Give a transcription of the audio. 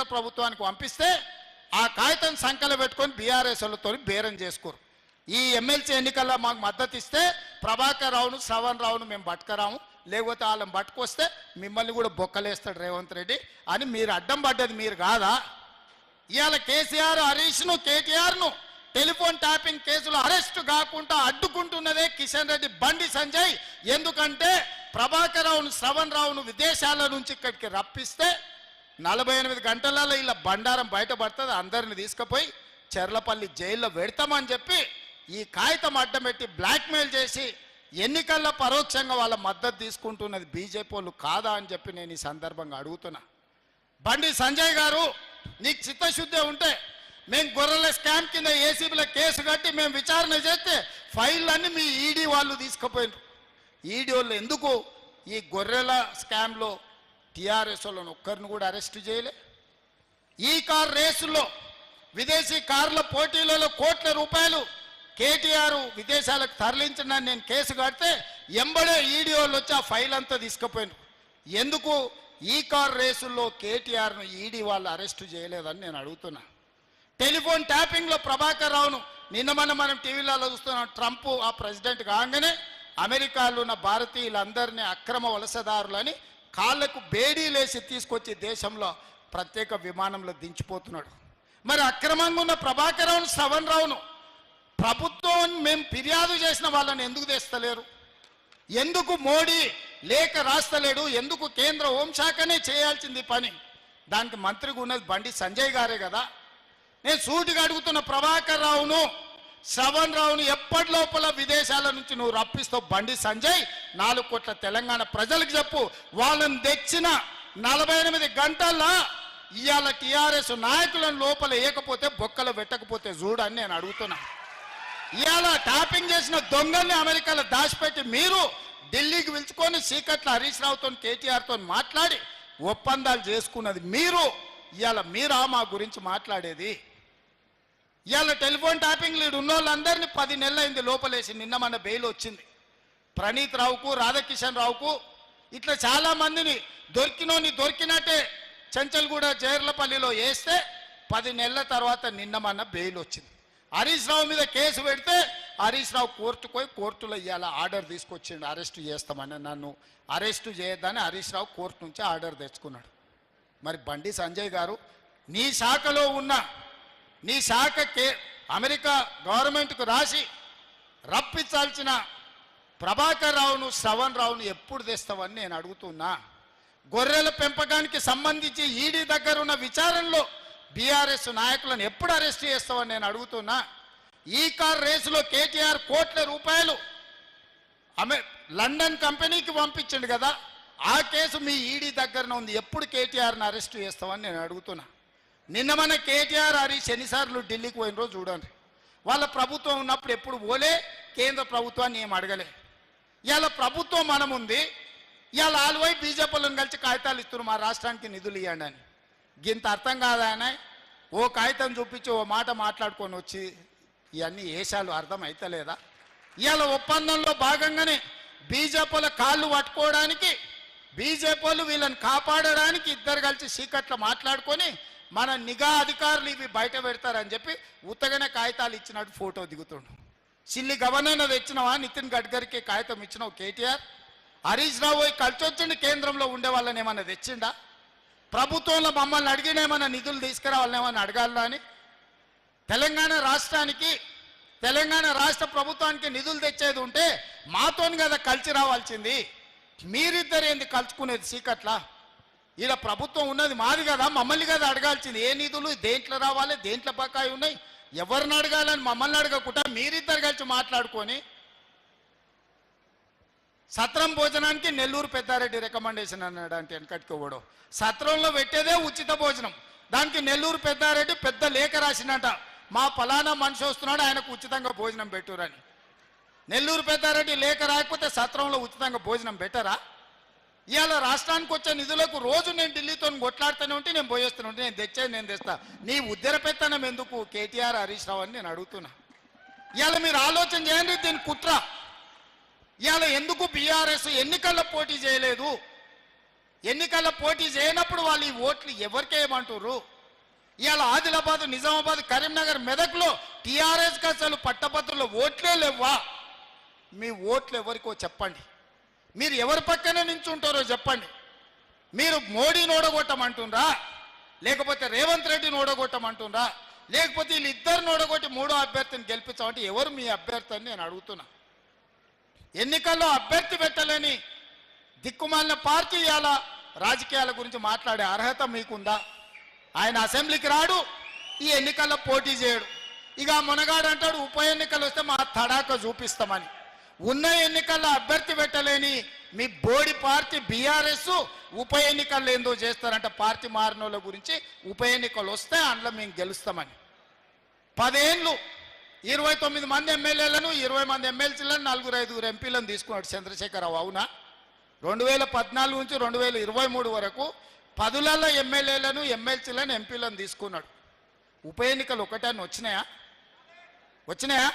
కేంద్ర ప్రభుత్వానికి పంపిస్తే ఆ కాగితం సంఖ్యలో పెట్టుకొని బీఆర్ఎస్ వాళ్ళతో బేరం చేసుకోరు. ఈ ఎమ్మెల్సీ ఎన్నికల్లో మాకు మద్దతు ఇస్తే ప్రభాకర్ రావును శ్రవణ్ రావును మేము పట్టుకరాము. లేకపోతే వాళ్ళని పట్టుకొస్తే మిమ్మల్ని కూడా బొక్కలేస్తాడు రేవంత్ రెడ్డి అని మీరు అడ్డం పడ్డది మీరు కాదా? ఇవాళ కేసీఆర్ హరీష్ను కేటీఆర్ను టెలిఫోన్ ట్యాపింగ్ కేసులో అరెస్ట్ కాకుండా అడ్డుకుంటున్నదే కిషన్ రెడ్డి బండి సంజయ్. ఎందుకంటే ప్రభాకర్ రావును శ్రవణ్ రావును విదేశాల నుంచి ఇక్కడికి రప్పిస్తే నలభై ఎనిమిది గంటలలో ఇలా బండారం బయటపడుతుంది అందరిని తీసుకుపోయి చెర్లపల్లి జైల్లో పెడతామని చెప్పి ఈ కాగితం అడ్డం పెట్టి బ్లాక్మెయిల్ చేసి ఎన్నికల్లో పరోక్షంగా వాళ్ళ మద్దతు తీసుకుంటున్నది బీజేపీ వాళ్ళు కాదా అని చెప్పి నేను ఈ సందర్భంగా అడుగుతున్నా. బండి సంజయ్ గారు నీకు చిత్తశుద్ధి ఉంటే మేము గొర్రెల స్కామ్ కింద ఏసీబీలో కేసు కట్టి మేము విచారణ చేస్తే ఫైళ్ళన్నీ మీ ఈడీ వాళ్ళు తీసుకుపోయారు ఈడీ వాళ్ళు ఎందుకు ఈ గొర్రెల స్కామ్లో టీఆర్ఎస్ వాళ్ళని ఒక్కరిని కూడా అరెస్ట్ చేయలే. ఈ కార్ రేసుల్లో విదేశీ కార్ల పోటీలలో కోట్ల రూపాయలు కేటీఆర్ విదేశాలకు తరలించడానికి నేను కేసు కడితే ఎంబడే ఈడీఓలు వచ్చి ఆ ఫైల్ అంతా తీసుకుపోయాను ఎందుకు? ఈ కార్ రేసుల్లో కేటీఆర్ను ఈడీ వాళ్ళు అరెస్టు చేయలేదని నేను అడుగుతున్నా. టెలిఫోన్ ట్యాపింగ్లో ప్రభాకర్ రావును నిన్న మన మనం టీవీలలో చూస్తున్నాం. ట్రంప్ ఆ ప్రెసిడెంట్ కాగానే అమెరికాలో ఉన్న భారతీయులందరినీ అక్రమ వలసదారులని కాళ్ళకు బేడీలేసి తీసుకొచ్చి దేశంలో ప్రత్యేక విమానంలో దించిపోతున్నాడు. మరి అక్రమంగా ఉన్న ప్రభాకరరావును శ్రవణ్ రావును ప్రభుత్వం మేము ఫిర్యాదు చేసిన వాళ్ళని ఎందుకు తెస్తలేరు? ఎందుకు మోడీ లేఖ రాస్తలేడు? ఎందుకు కేంద్ర హోంశాఖనే చేయాల్సింది పని? దానికి మంత్రిగా ఉన్నది బండి సంజయ్ గారే కదా. నేను సూటిగా అడుగుతున్న ప్రభాకర్ రావును శ్రవణ్ రావుని ఎప్పటి లోపల విదేశాల నుంచి నువ్వు రప్పిస్తావు బండి సంజయ్ నాలుగు కోట్ల తెలంగాణ ప్రజలకు చెప్పు. వాళ్ళని తెచ్చిన నలభై ఎనిమిది గంటల్లో ఇవాళ టీఆర్ఎస్ నాయకులను లోపల వేయకపోతే బొక్కలు పెట్టకపోతే చూడని నేను అడుగుతున్నా. ఇవాళ టాపింగ్ చేసిన దొంగల్ని అమెరికాలో దాచిపెట్టి మీరు ఢిల్లీకి పిలుచుకొని సీకట్ల హరీష్ రావుతో కేటీఆర్తో మాట్లాడి ఒప్పందాలు చేసుకున్నది మీరు. ఇవాళ మీరా మా గురించి మాట్లాడేది? ఇవాళ టెలిఫోన్ ట్యాపింగ్ లీడ్ ఉన్న వాళ్ళందరినీ పది నెలలైంది లోపలేసి. నిన్న మన బెయిల్ వచ్చింది. ప్రణీత్ రావుకు రాధాకిషన్ రావుకు ఇట్లా చాలా మందిని దొరికినోని దొరికినట్టే చెంచల్గూడ జైర్లపల్లిలో వేస్తే పది నెలల తర్వాత నిన్న మన బెయిల్ వచ్చింది. హరీష్ రావు మీద కేసు పెడితే హరీష్ రావు కోర్టుకు పోయి కోర్టులో ఇవాళ ఆర్డర్ తీసుకొచ్చిండు. అరెస్ట్ చేస్తామని నన్ను అరెస్ట్ చేయొద్దని హరీష్ రావు కోర్టు నుంచి ఆర్డర్ తెచ్చుకున్నాడు. మరి బండి సంజయ్ గారు నీ శాఖలో ఉన్న నీ శాఖ కే అమెరికా గవర్నమెంట్కు రాసి రప్పించాల్సిన ప్రభాకర్ రావును శ్రవణ్ రావును ఎప్పుడు తెస్తావని నేను అడుగుతున్నా. గొర్రెల పెంపకానికి సంబంధించి ఈడీ దగ్గర ఉన్న విచారణలో బీఆర్ఎస్ నాయకులను ఎప్పుడు అరెస్ట్ చేస్తావని నేను అడుగుతున్నా. ఈ కార్ రేసులో కేటీఆర్ కోట్ల రూపాయలు ఆమె లండన్ కంపెనీకి పంపించండు కదా ఆ కేసు మీ ఈడీ దగ్గరనే ఉంది. ఎప్పుడు కేటీఆర్ని అరెస్ట్ చేస్తామని నేను అడుగుతున్నా. నిన్న మన కేటీఆర్ హరి శనిసార్లు ఢిల్లీకి పోయిన రోజు చూడండి. వాళ్ళ ప్రభుత్వం ఉన్నప్పుడు ఎప్పుడు పోలే కేంద్ర ప్రభుత్వాన్ని ఏం అడగలే. ఇవాళ ప్రభుత్వం మనం ఉంది ఇవాళ ఆలువై బీజేపీలను కలిసి కాగితాలు ఇస్తున్నారు మా రాష్ట్రానికి నిధులు ఇవ్వండి అని. గింత అర్థం కాదా ఓ కాగితం చూపించి ఓ మాట మాట్లాడుకొని వచ్చి ఇవన్నీ ఏషాలు అర్థం అవుతలేదా ఇవాళ ఒప్పందంలో భాగంగానే బీజేపీల కాళ్ళు పట్టుకోవడానికి బీజేపీలు వీళ్ళని కాపాడడానికి ఇద్దరు కలిసి సీకట్లు మాట్లాడుకొని మన నిఘా అధికారులు ఇవి బయట పెడతారని చెప్పి ఉత్తగానే కాగితాలు ఇచ్చినట్టు ఫోటో దిగుతుండు. సిల్లి గవర్నర్ తెచ్చినవా? నితిన్ గడ్కరీకి కాగితం ఇచ్చినావు కేటీఆర్? హరీష్ రావు పోయి కలిసి కేంద్రంలో ఉండే వాళ్ళని ఏమన్నా తెచ్చిండా? ప్రభుత్వంలో మమ్మల్ని అడిగినామన్నా నిధులు తీసుకురావాలని ఏమైనా అడగాలా అని? తెలంగాణ రాష్ట్రానికి తెలంగాణ రాష్ట్ర ప్రభుత్వానికి నిధులు తెచ్చేది ఉంటే మాతోని కదా కలిసి రావాల్సింది. మీరిద్దరు ఏంది కలుసుకునేది సీకట్లా ఈడ ప్రభుత్వం ఉన్నది మాది కదా మమ్మల్ని కదా అడగాల్సింది. ఏ నిధులు దేంట్లో రావాలి? దేంట్లో బకాయి ఉన్నాయి? ఎవరిని అడగాలని మమ్మల్ని అడగకుండా మీరిద్దరు కలిసి మాట్లాడుకొని సత్రం భోజనానికి నెల్లూరు పెద్దారెడ్డి రికమెండేషన్ అన్నాడు అంటే వెనకటికి సత్రంలో పెట్టేదే ఉచిత భోజనం. దానికి నెల్లూరు పెద్దారెడ్డి పెద్ద లేఖ రాసినట మా ఫలానా మనిషి వస్తున్నాడు ఆయనకు ఉచితంగా భోజనం పెట్టురని. నెల్లూరు పెద్దారెడ్డి లేఖ రాకపోతే సత్రంలో ఉచితంగా భోజనం పెట్టరా? ఇవాళ రాష్ట్రానికి వచ్చే నిధులకు రోజు నేను ఢిల్లీతో కొట్లాడుతూనే ఉంటే నేను పోయేస్తూనే ఉంటే నేను తెచ్చేది నేను తెస్తా. నీ ఉద్దరపెత్తనం ఎందుకు కేటీఆర్ హరీష్ రావు అని నేను అడుగుతున్నా. ఇవాళ మీరు ఆలోచన చేయండి దీని కుట్ర. ఇవాళ ఎందుకు బీఆర్ఎస్ ఎన్నికల్లో పోటీ చేయలేదు? ఎన్నికల్లో పోటీ చేయనప్పుడు వాళ్ళు ఈ ఓట్లు ఎవరికి ఇవాళ ఆదిలాబాద్ నిజామాబాద్ కరీంనగర్ మెదక్లో టీఆర్ఎస్కి అసలు పట్టభద్రుల ఓట్లే లేవా మీ ఓట్లు ఎవరికో చెప్పండి. మీరు ఎవరి పక్కనే నించుంటారో చెప్పండి. మీరు మోడీని ఓడగొట్టమంటుండ్రా? లేకపోతే రేవంత్ రెడ్డిని ఓడగొట్టమంటుండ్రా? లేకపోతే వీళ్ళిద్దరిని ఓడగొట్టి మూడో అభ్యర్థిని గెలిపించామంటే ఎవరు మీ అభ్యర్థి అని నేను అడుగుతున్నా. ఎన్నికల్లో అభ్యర్థి పెట్టలేని దిక్కుమాలిన పార్టీ ఇవాళ రాజకీయాల గురించి మాట్లాడే అర్హత మీకుందా? ఆయన అసెంబ్లీకి రాడు ఈ ఎన్నికల్లో పోటీ చేయడు. ఇక మొనగాడంటాడు మునగాడు అంటాడు ఉప ఎన్నికలు వస్తే మా తడాక చూపిస్తామని. ఉన్న ఎన్నికల్లో అభ్యర్థి పెట్టలేని మీ బోడి పార్టీ బీఆర్ఎస్ ఉప ఎన్నికల్లో ఏందో చేస్తారంట. పార్టీ మారిన గురించి ఉప ఎన్నికలు వస్తే అందులో మేము గెలుస్తామని. పదేళ్ళు ఇరవై తొమ్మిది మంది ఎమ్మెల్యేలను ఇరవై మంది ఎమ్మెల్సీలను నలుగురు ఐదుగురు ఎంపీలను తీసుకున్నాడు చంద్రశేఖరరావు అవునా? రెండు వేల పద్నాలుగు నుంచి రెండు వేల ఇరవై మూడు వరకు పదులలో ఎమ్మెల్యేలను ఎమ్మెల్సీలను ఎంపీలను తీసుకున్నాడు. ఉప ఎన్నికలు ఒకటే అని వచ్చినాయా? వచ్చినాయా?